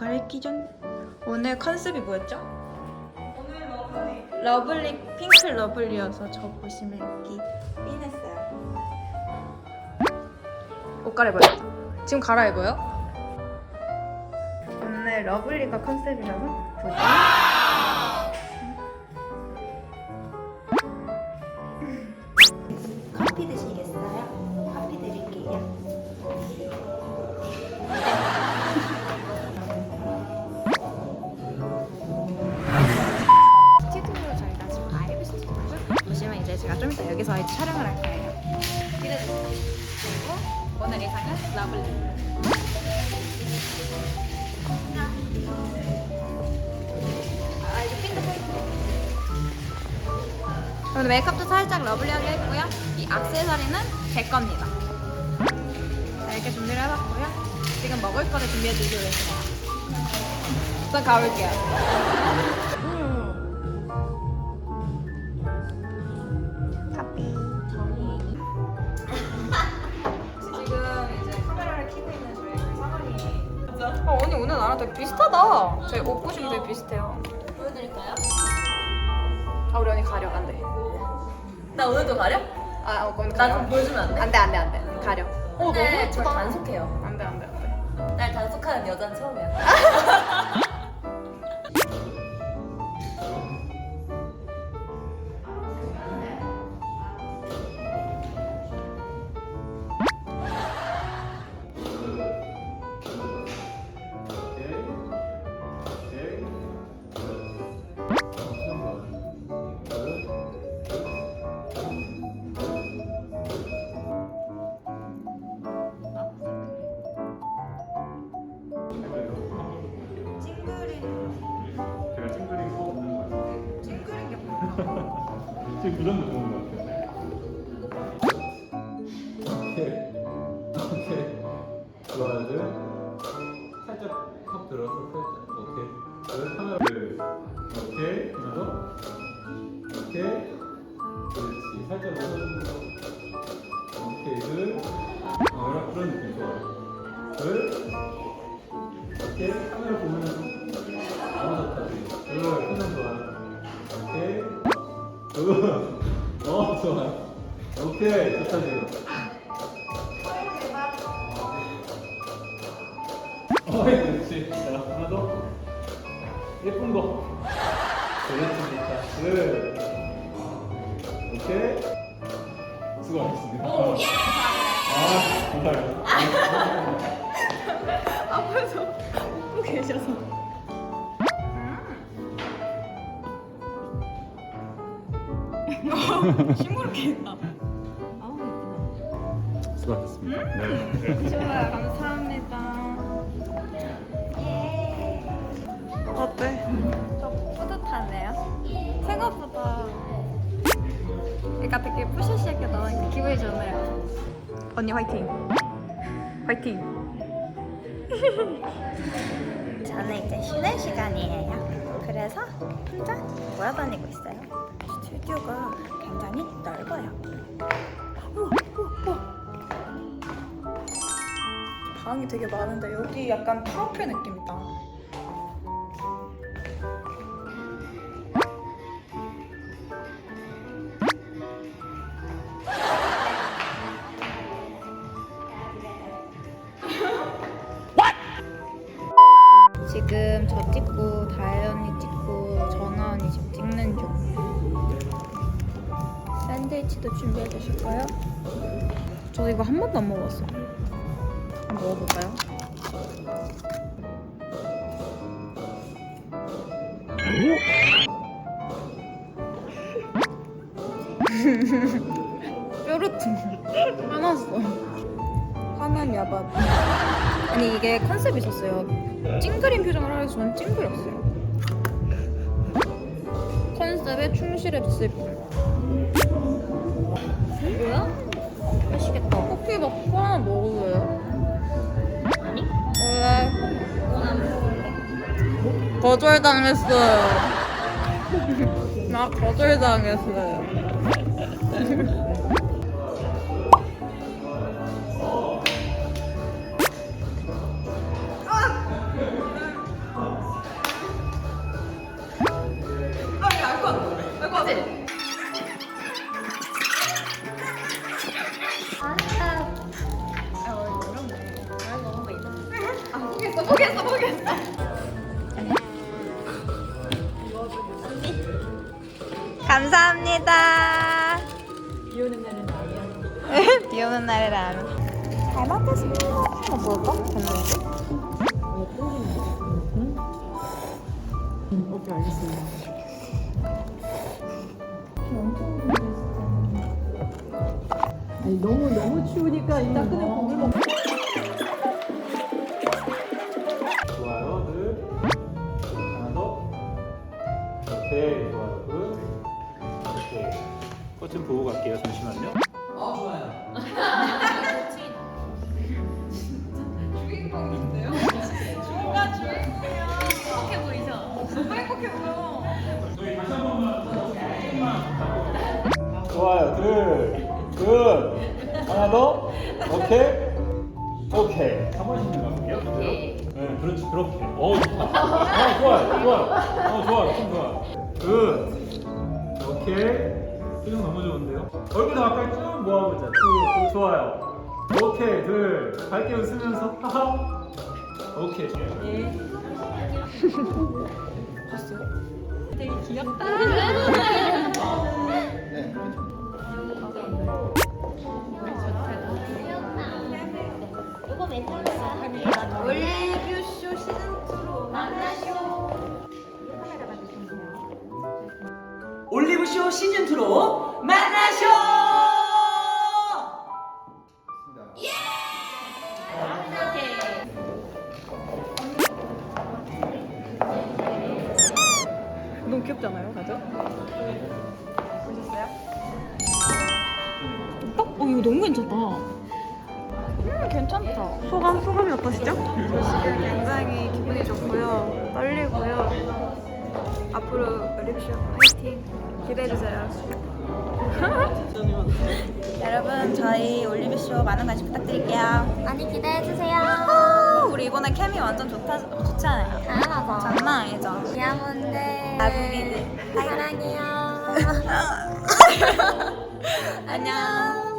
옷갈 기준 오늘 컨셉이 뭐였죠? 오늘 러블리. 러블리 핑크 러블리여서 저 보시면 여기 핀했어요. 옷 갈아입어요. 지금 갈아입어요? 오늘 러블리가 컨셉이라서 보죠. 오늘 메이크업도 살짝 러블리하게 했고요. 이 액세서리는 제 겁니다. 자, 이렇게 준비를 해봤고요. 지금 먹을 거를 준비해드리기로 했습니다. 우선 가볼게요. 커피. 지금 이제 카메라를 켜고 있는 저희 사원이. 진짜? 어, 언니 오늘 나랑 되게 비슷하다. 저희 옷 보시기 되게 비슷해요. 보여드릴까요? 아, 우리 언니 가려. 안 돼. 나 오늘도 가려? 아, 어, 언니 나 가려. 좀 보여주면 안 돼? 안 돼, 안 돼, 안 돼. 가려. 어, 너무 네, 예쁘다. 저 단속해요. 안 돼, 안 돼, 안 돼. 날 단속하는 여자는 처음이야. 찡그린 거 없는 거 같아요. 찡그린 게 뭐야? 지금 그 정도 좋은 거 같아요. 오케이. 오케이. 좋아요. 둘. 살짝 턱 들어서 살짝. 오케이. 둘. 카메라. 둘. 오케이. 하나 더. 오케이. 그렇지. 살짝 웃어주는 거. 오케이. 둘. 어, 이런 그런 느낌 좋아요. 둘. 오케이. 카메라 보면서 좋다. 둘. 좋아요. 오케이. 굿. 어, 좋아요. 오케이. 좋다, 지금. 어, 그렇지. 자, 하나 더. 예쁜 거. 그렇지, 좋다. 굿. 오케이. 수고하셨습니다. 아, 감사해요. 앞에서 웃고 계셔서. 음. 시무룩해 있다. 아우 예쁘다. 수고하셨습니다. 네. 좋아요, 감사합니다. 어때? 저 뿌듯하네요. 생각보다 그러니까 되게 푸시시하게 나오니까 기분이 좋네요. 언니 화이팅! 화이팅! 저는 이제 쉬는 시간이에요. 그래서 혼자 돌아다니고 있어요. 스튜디오가 굉장히 넓어요. 방이 되게 많은데 여기 약간 카페 느낌이다. 지금 저 찍고 다혜 언니 찍고 전화 언니 지금 찍는 중. 샌드위치도 준비해 주실 거예요? 저 이거 한 번도 안 먹어봤어요. 한번 먹어볼까요? 뾰 아니 이게 컨셉이 있었어요 찡그린 표정을 하려서 저는 찡그렸어요 컨셉에 충실했을 뿐 뭐야? 맛있겠다 커피 먹고 하나 먹을래요? 아니? 왜? 이건. 거절당했어요. 나 거절당했어요. 감사합니다 비 오는 날은 라면 비 오는 날에 라면 잘 먹겠습니다 이거 뭘까? 됐는지? 아니 너무 너무 추우니까 일단 그냥 국물 먹. 좋아요. 둘. 하나 더. 오케이. 좋아요. 둘. 오케이. 꽃좀 보고 갈게요. 잠시만요. 주인공인데요? 주인가 주인공이야 행복해 보이죠? 너무 행복해 보여 저희 다시 한 번만 조금만 좋아요. 둘. 굿. 하나 더. 오케이. 오케이. 한 번씩 가볼게요. 그대로. 네, 그렇지. 그렇게. 어, 좋다. 어, 좋아요. 좋아요. 어, 좋아요. 좀 좋아요. 굿. 오케이. 표정 너무 좋은데요? 얼굴 더 가까이 쭉 모아보자. 쭉, 쭉 좋아요. 오케이. 둘. 밝게 웃으면서. 하하. 오케이. 이거 멘탈 올리뷰쇼 시즌 올리브쇼 시즌2로 만나쇼! 너무 귀엽지 않아요, 가죠? 보셨어요? 어, 어 이거 너무 괜찮다. 음 괜찮다 소감 소감이 어떠시죠? 지금 굉장히 기분이 좋고요 떨리고요 앞으로 올리뷰쇼 화이팅 기대해주세요 여러분 저희 올리브쇼 많은 관심 부탁드릴게요 많이 기대해주세요. 우리 이번에 케미 완전 좋다, 좋잖아요 당연하죠. 장난 아니죠 디아몬드. 나부기들 사랑해요. 안녕